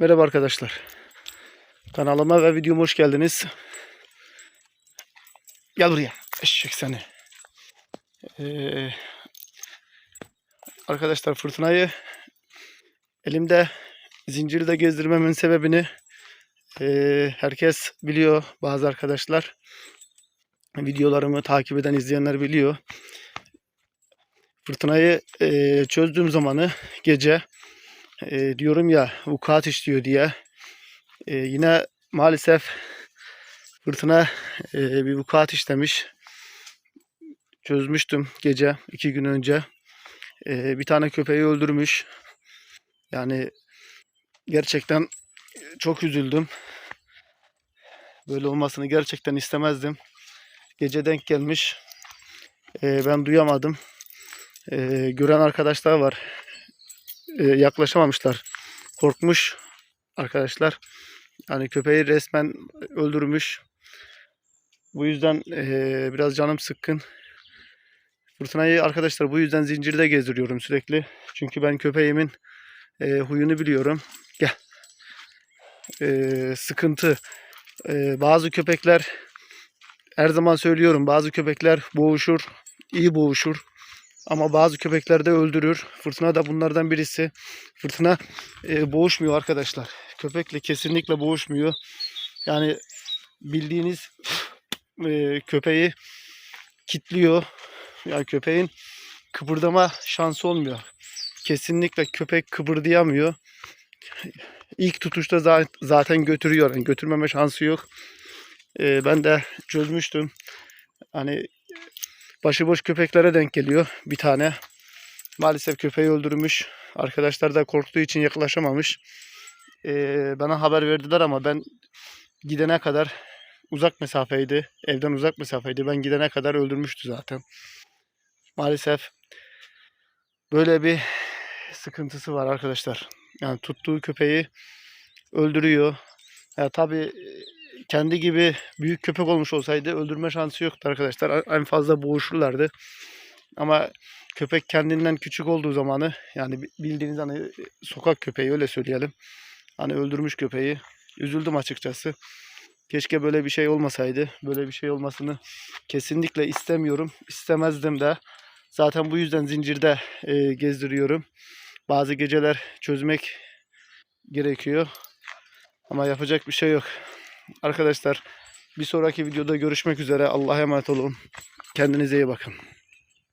Merhaba arkadaşlar. Kanalıma ve videoma hoş geldiniz. Gel buraya. Eşek seni. Ee, arkadaşlar fırtınayı elimde zinciri de gezdirmemin sebebini ee, herkes biliyor. Bazı arkadaşlar videolarımı takip eden izleyenler biliyor. Fırtınayı ee, çözdüğüm zamanı gece e, diyorum ya vukuat işliyor diye. E, yine maalesef fırtına e, bir vukuat işlemiş. Çözmüştüm gece iki gün önce. E, bir tane köpeği öldürmüş. Yani gerçekten çok üzüldüm. Böyle olmasını gerçekten istemezdim. Gece denk gelmiş. E, ben duyamadım. E, gören arkadaşlar var e, yaklaşamamışlar. Korkmuş arkadaşlar. Yani köpeği resmen öldürmüş. Bu yüzden e, biraz canım sıkkın. Fırtınayı arkadaşlar bu yüzden zincirde gezdiriyorum sürekli. Çünkü ben köpeğimin e, huyunu biliyorum. Gel. E, sıkıntı. Bazı köpekler her zaman söylüyorum bazı köpekler boğuşur, iyi boğuşur. Ama bazı köpekler de öldürür. Fırtına da bunlardan birisi. Fırtına e, boğuşmuyor arkadaşlar. Köpekle kesinlikle boğuşmuyor. Yani bildiğiniz e, köpeği kitliyor. Yani köpeğin kıpırdama şansı olmuyor. Kesinlikle köpek kıpırdayamıyor. İlk tutuşta za- zaten götürüyor. Yani götürmeme şansı yok. E, ben de çözmüştüm. Hani başıboş köpeklere denk geliyor bir tane. Maalesef köpeği öldürmüş. Arkadaşlar da korktuğu için yaklaşamamış. Ee, bana haber verdiler ama ben gidene kadar uzak mesafeydi. Evden uzak mesafeydi. Ben gidene kadar öldürmüştü zaten. Maalesef böyle bir sıkıntısı var arkadaşlar. Yani tuttuğu köpeği öldürüyor. Ya tabii kendi gibi büyük köpek olmuş olsaydı öldürme şansı yoktu arkadaşlar. En fazla boğuşurlardı. Ama köpek kendinden küçük olduğu zamanı yani bildiğiniz hani sokak köpeği öyle söyleyelim. Hani öldürmüş köpeği. Üzüldüm açıkçası. Keşke böyle bir şey olmasaydı. Böyle bir şey olmasını kesinlikle istemiyorum. İstemezdim de. Zaten bu yüzden zincirde e, gezdiriyorum. Bazı geceler çözmek gerekiyor. Ama yapacak bir şey yok. Arkadaşlar bir sonraki videoda görüşmek üzere. Allah'a emanet olun. Kendinize iyi bakın.